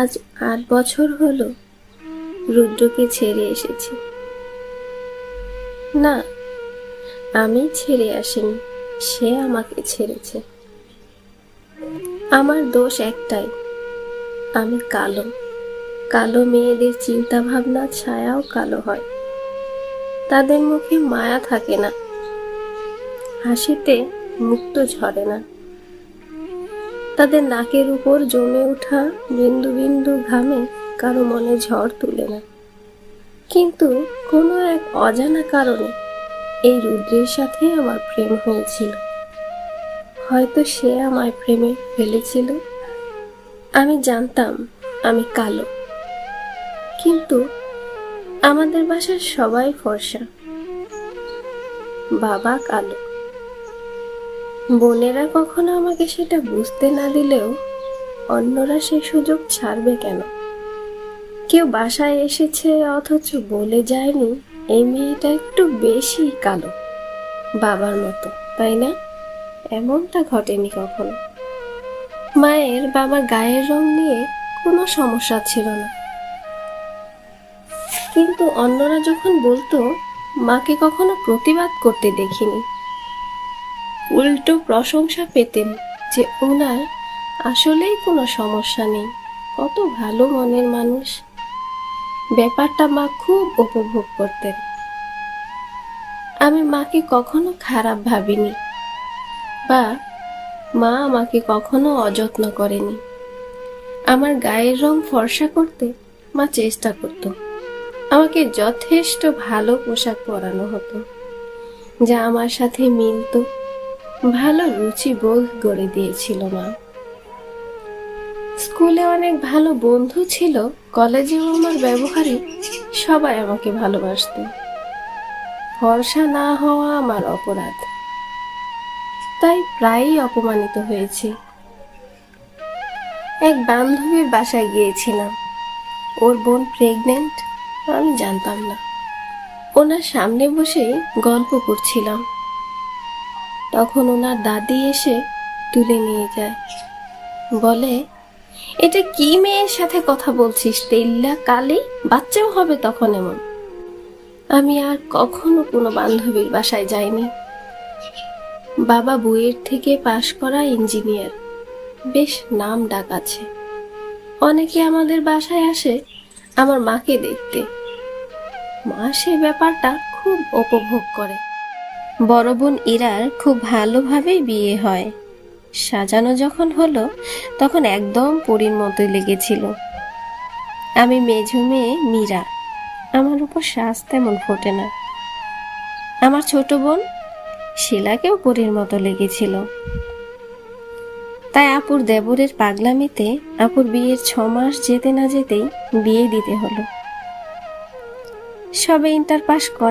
আজ আট বছর হলো রুদ্রকে ছেড়ে এসেছি। না, আমি ছেড়ে আসিনি, সে আমাকে ছেড়েছে। আমার দোষ একটাই, আমি কালো। কালো মেয়েদের চিন্তা ভাবনা ছায়াও কালো হয়। তাদের মুখে মায়া থাকে না, হাসিতে মুক্ত ঝরে না। তাদের নাকের উপর জমে ওঠা বিন্দু বিন্দু ঘামে কারও মনে ঝড় তুলে না। কিন্তু কোনো এক অজানা কারণে এই রুদ্রের সাথে আমার প্রেম হয়েছিল। হয়তো সে আমায় প্রেমে ফেলেছিল। আমি জানতাম আমি কালো। কিন্তু আমাদের বাসার সবাই ফর্সা। বাবা কালো। বোনেরা কখনো আমাকে সেটা বুঝতে না দিলেও অন্যরা সে সুযোগ ছাড়বে কেন? কেউ বাসায় এসেছে অথচ বলে যায়নি, এই মেয়েটা একটু বেশি কালো, বাবার মতো, তাই না? এমনটা ঘটেনি কখনো। মায়ের বাবার গায়ের রং নিয়ে কোনো সমস্যা ছিল না। কিন্তু অন্যরা যখন বলতো, মাকে কখনো প্রতিবাদ করতে দেখিনি। উল্টো প্রশংসা পেতেন যে ওনার আসলেই কোনো সমস্যা নেই। কত ভালো মনের মানুষ। ব্যাপারটা মা খুব উপভোগ করতেন। আমি মাকে কখনো খারাপ ভাবিনি বা মা আমাকে কখনো অযত্ন করেনি। আমার গায়ের রং ফর্সা করতে মা চেষ্টা করত। আমাকে যথেষ্ট ভালো পোশাক পরানো হতো, যা আমার সাথে মিলতো। ভালো রুচি বোধ গড়ে দিয়েছিল মা। স্কুলে অনেক ভালো বন্ধু ছিল কলেজেও আমার ব্যবহারে সবাই আমাকে ভালোবাসত। ভরসা না হওয়া আমার অপরাধ। তাই প্রায়ই অপমানিত হয়েছি। এক বান্ধবীর বাসায় গিয়েছিলাম। ওর বোন প্রেগনেন্ট আমি জানতাম না। ওনার সামনে বসেই গল্প করছিলাম। তখন ওনার দাদি এসে তুলে নিয়ে যায়। বলে, এটা কি মেয়ের সাথে কথা বলছিস? তেল্লা কালি বাচ্চাও হবে তখন এমন। আমি আর কখনো কোনো বান্ধবীর বাসায় যাইনি। বাবা বইয়ের থেকে পাশ করা ইঞ্জিনিয়ার। বেশ নাম ডাক আছে। অনেকে আমাদের বাসায় আসে আমার মাকে দেখতে। মা সে ব্যাপারটা খুব উপভোগ করে। বড় বোন ইরার খুব ভালোভাবেই বিয়ে হয়। সাজানো যখন হলো, তখন একদম পরীর মতোই লেগেছিল। আমি মেঝো মেয়ে মীরা। আমার উপর শ্বাস তেমন ফোটে না। আমার ছোট বোন শিলাকেও পরীর মতো লেগেছিল। তাই আপুর দেবরের পাগলামিতে আপুর বিয়ের ছ মাস যেতে না যেতেই বিয়ে দিতে হলো। সবে ইন্টার পাস করে